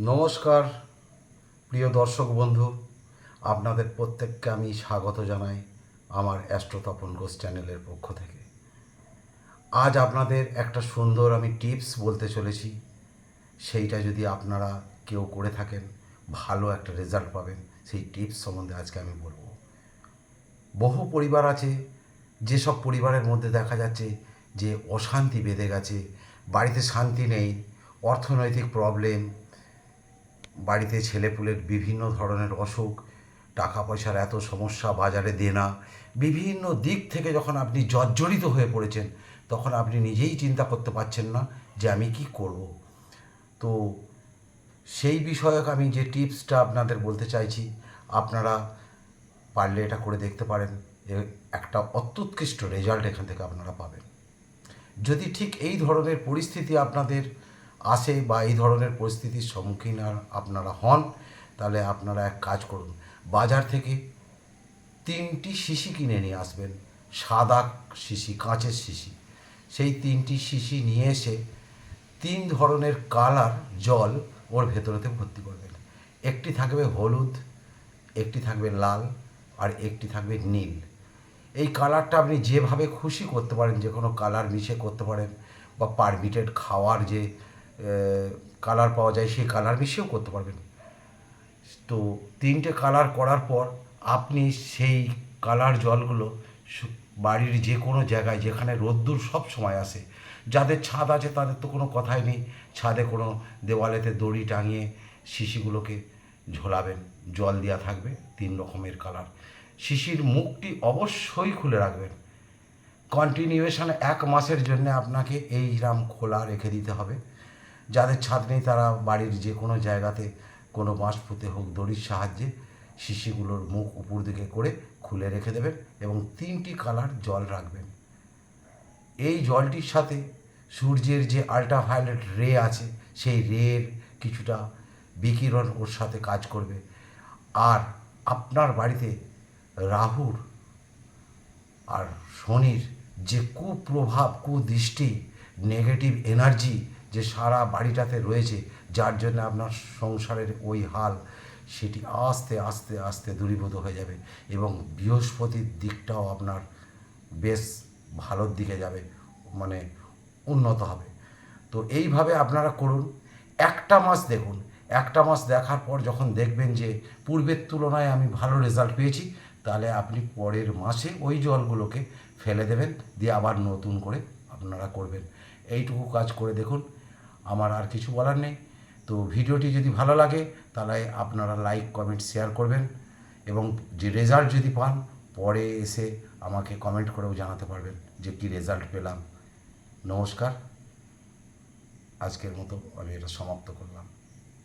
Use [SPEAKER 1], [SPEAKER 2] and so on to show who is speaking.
[SPEAKER 1] নমস্কার, প্রিয় দর্শক বন্ধু। আপনাদের প্রত্যেককে আমি স্বাগত জানাই আমার অ্যাস্ট্রোতপন ঘোষ চ্যানেলের পক্ষ থেকে। আজ আপনাদের একটা সুন্দর আমি টিপস বলতে চলেছি। সেইটা যদি আপনারা কেউ করে থাকেন, ভালো একটা রেজাল্ট পাবেন, সেই টিপস সম্বন্ধে আজকে আমি বলব। বহু পরিবার আছে, যেসব পরিবারের মধ্যে দেখা যাচ্ছে যে অশান্তি বেঁধে গেছে, বাড়িতে শান্তি নেই, অর্থনৈতিক প্রবলেম বাড়িতে ছেলেপুলের বিভিন্ন ধরনের অসুখ টাকা পয়সার এত সমস্যা, বাজারে দেনা, বিভিন্ন দিক থেকে যখন আপনি জর্জরিত হয়ে পড়েছেন, তখন আপনি নিজেই চিন্তা করতে পারছেন না যে আমি কি করব। তো সেই বিষয়ক আমি যে টিপসটা আপনাদের বলতে চাইছি, আপনারা পারলে এটা করে দেখতে পারেন। একটা অত্যুৎকৃষ্ট রেজাল্ট এখান থেকে আপনারা পাবেন। যদি ঠিক এই ধরনের পরিস্থিতি আপনাদের আসে বা এই ধরনের পরিস্থিতির সম্মুখীন আর আপনারা হন, তাহলে আপনারা এক কাজ করুন। বাজার থেকে তিনটি শিশি কিনে নিয়ে আসবেন, সাদা শিশি, কাঁচের শিশি। সেই তিনটি শিশি নিয়ে এসে তিন ধরনের কালার জল ওর ভেতরেতে ভর্তি করবেন একটি থাকবে হলুদ, একটি থাকবে লাল, আর একটি থাকবে নীল। এই কালারটা আপনি যেভাবে খুশি করতে পারেন, যে কোনো কালার মিশে করতে পারেন, বা পারমিটেড খাওয়ার যে কালার পাওয়া যায়, সেই কালার মিশিয়েও করতে পারবেন। তো তিনটে কালার করার পর আপনি সেই কালার জলগুলো বাড়ির যে কোনো জায়গায় যেখানে রোদ্দুর সব সময় আসে, যাদের ছাদ আছে তাদের তো কোনো কথাই নেই, ছাদে কোনো দেওয়ালেতে দড়ি টাঙিয়ে শিশিগুলোকে ঝোলাবেন, জল দেওয়া থাকবে, তিন রকমের কালার শিশির মুখটি অবশ্যই খুলে রাখবেন। কন্টিনিউয়েশন এক মাসের জন্য আপনাকে এই রাম খোলা রেখে দিতে হবে। যাদের ছাদ নেই তারা বাড়ির যে কোনো জায়গাতে কোনো বাঁশ পুঁতে হোক দড়ির সাহায্যে শিশিগুলোর মুখ উপর দিকে করে খুলে রেখে দেবেন এবং তিনটি কালার জল রাখবেন। এই জলটির সাথে সূর্যের যে আল্ট্রাভায়োলেট রে আছে, সেই রের কিছুটা বিকিরণ ওর সাথে কাজ করবে। আর আপনার বাড়িতে রাহুর আর শনির যে কুপ্রভাব, কুদৃষ্টি নেগেটিভ এনার্জি যে সারা বাড়িটাতে রয়েছে, যার জন্য আপনার সংসারের ওই হাল সেটি আস্তে আস্তে আস্তে দূরীভূত হয়ে যাবে এবং বৃহস্পতির দিকটাও আপনার বেশ ভালোর দিকে যাবে মানে উন্নত হবে। তো এইভাবে আপনারা করুন। একটা মাস দেখুন। একটা মাস দেখার পর যখন দেখবেন যে পূর্বের তুলনায় আমি ভালো রেজাল্ট পেয়েছি, তাহলে আপনি পরের মাসে ওই জলগুলোকে ফেলে দেবেন, দিয়ে আবার নতুন করে আপনারা করবেন। এইটুকু কাজ করে দেখুন। আমার আর কিছু বলার নেই। তো ভিডিওটি যদি ভালো লাগে, তাহলে আপনারা লাইক, কমেন্ট, শেয়ার করবেন এবং যে রেজাল্ট যদি পান, পরে এসে আমাকে কমেন্ট করেও জানাতে পারবেন যে কী রেজাল্ট পেলাম। নমস্কার। আজকের মতো আমি এটা সমাপ্ত করলাম।